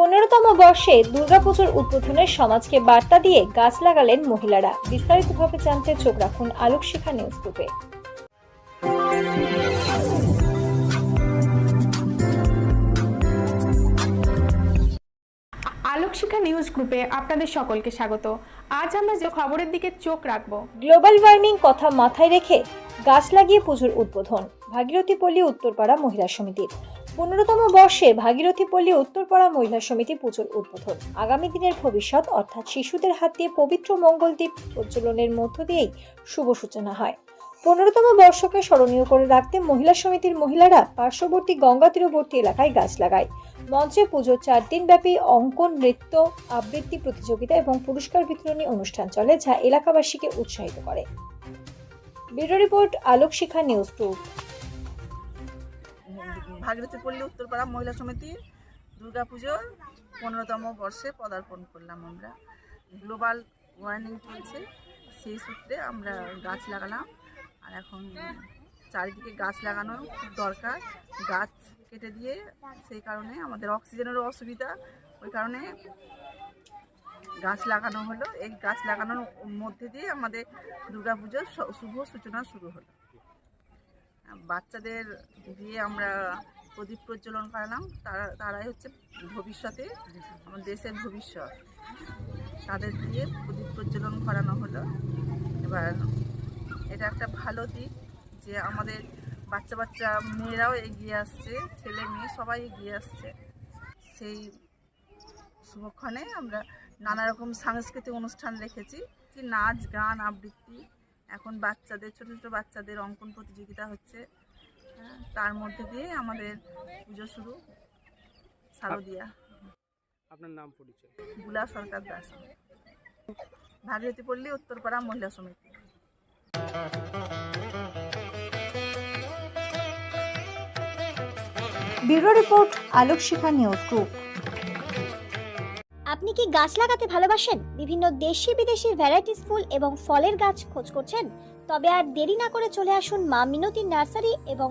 পনেরোতম বর্ষে দুর্গাপুজোর উদ্বোধনের সমাজকে বার্তা দিয়ে গাছ লাগালেন মহিলারা। বিস্তারিতভাবে জানতে চোখ রাখুন আলোক শিখা নিউজ গ্রুপে। আলোকশিখা নিউজ গ্রুপে আপনাদের সকলকে স্বাগত। আজ আমরা যে খবরের দিকে চোখ রাখব। গ্লোবাল ওয়ার্মিং কথা মাথায় রেখে গাছ লাগিয়ে পুজোর উদ্বোধন। ভাগীরথী পল্লী উত্তরপাড়া মহিলা সমিতির। পনেরোতম বর্ষে ভাগীরথী পল্লী উত্তরপাড়া মহিলা সমিতি পুজোর উদ্বোধন। আগামী দিনের ভবিষ্যৎ, অর্থাৎ শিশুদের হাত দিয়ে পবিত্র মঙ্গলদ্বীপ প্রজ্বলনের মধ্য দিয়েই শুভ সূচনা হয়। পনেরোতম বর্ষকে স্মরণীয় করে রাখতে মহিলা সমিতির মহিলারা পার্শ্ববর্তী গঙ্গা তীরবর্তী এলাকায় গাছ লাগায়। মঞ্চে পুজোর চার দিন ব্যাপী অঙ্কন, নৃত্য, আবৃত্তি প্রতিযোগিতা এবং পুরস্কার বিতরণী অনুষ্ঠান চলে, যা এলাকাবাসীকে উৎসাহিত করে। Bureau report Alok Shikha news group Bhagirathi Palli Uttarpara Mahila সমিতি দুর্গাপুজোর পনেরোতম বর্ষে পদার্পণ করলাম আমরা। গ্লোবাল ওয়ার্নিং চলছে, সেই সূত্রে আমরা গাছ লাগালাম। আর এখন চারিদিকে গাছ লাগানো খুব দরকার, গাছ কেটে দিয়ে সেই কারণে আমাদের অক্সিজেনেরও অসুবিধা। ওই কারণে গাছ লাগানো হলো। এই গাছ লাগানোর মধ্যে দিয়ে আমাদের দুর্গাপুজোর শুভ সূচনা শুরু হলো। বাচ্চাদের দিয়ে আমরা প্রদীপ প্রজ্বলন করালাম। তারা, তারাই হচ্ছে ভবিষ্যতে, আমার দেশের ভবিষ্যৎ। তাদের দিয়ে প্রদীপ প্রজ্বলন করানো হলো। এবার এটা একটা ভালো দিক যে আমাদের বাচ্চা বাচ্চা মেয়েরাও এগিয়ে আসছে, ছেলে মেয়ে সবাই এগিয়ে আসছে। সেই শুভক্ষণে আমরা নানা রকম সাংস্কৃতিক অনুষ্ঠান রেখেছি। যে নাচ, গান, আবৃত্তি। এখন বাচ্চাদের, ছোট ছোট বাচ্চাদের অঙ্কন প্রতিযোগিতা হচ্ছে। তার মধ্যে দিয়ে আমাদের পুজো শুরু। শারদিয়া আপনার নাম পরিচয়? বুলা সরকার Das. Bhagirathi Palli Uttarpara Mahila Samiti. Bureau report Alok Shikha news group. আপনি কি গাছ লাগাতে ভালোবাসেন? বিভিন্ন দেশি বিদেশি ভ্যারাইটিস ফুল এবং ফলের গাছ খোঁজ করছেন? তবে আর দেরি না করে চলে আসুন মা মিনতি নার্সারি এবং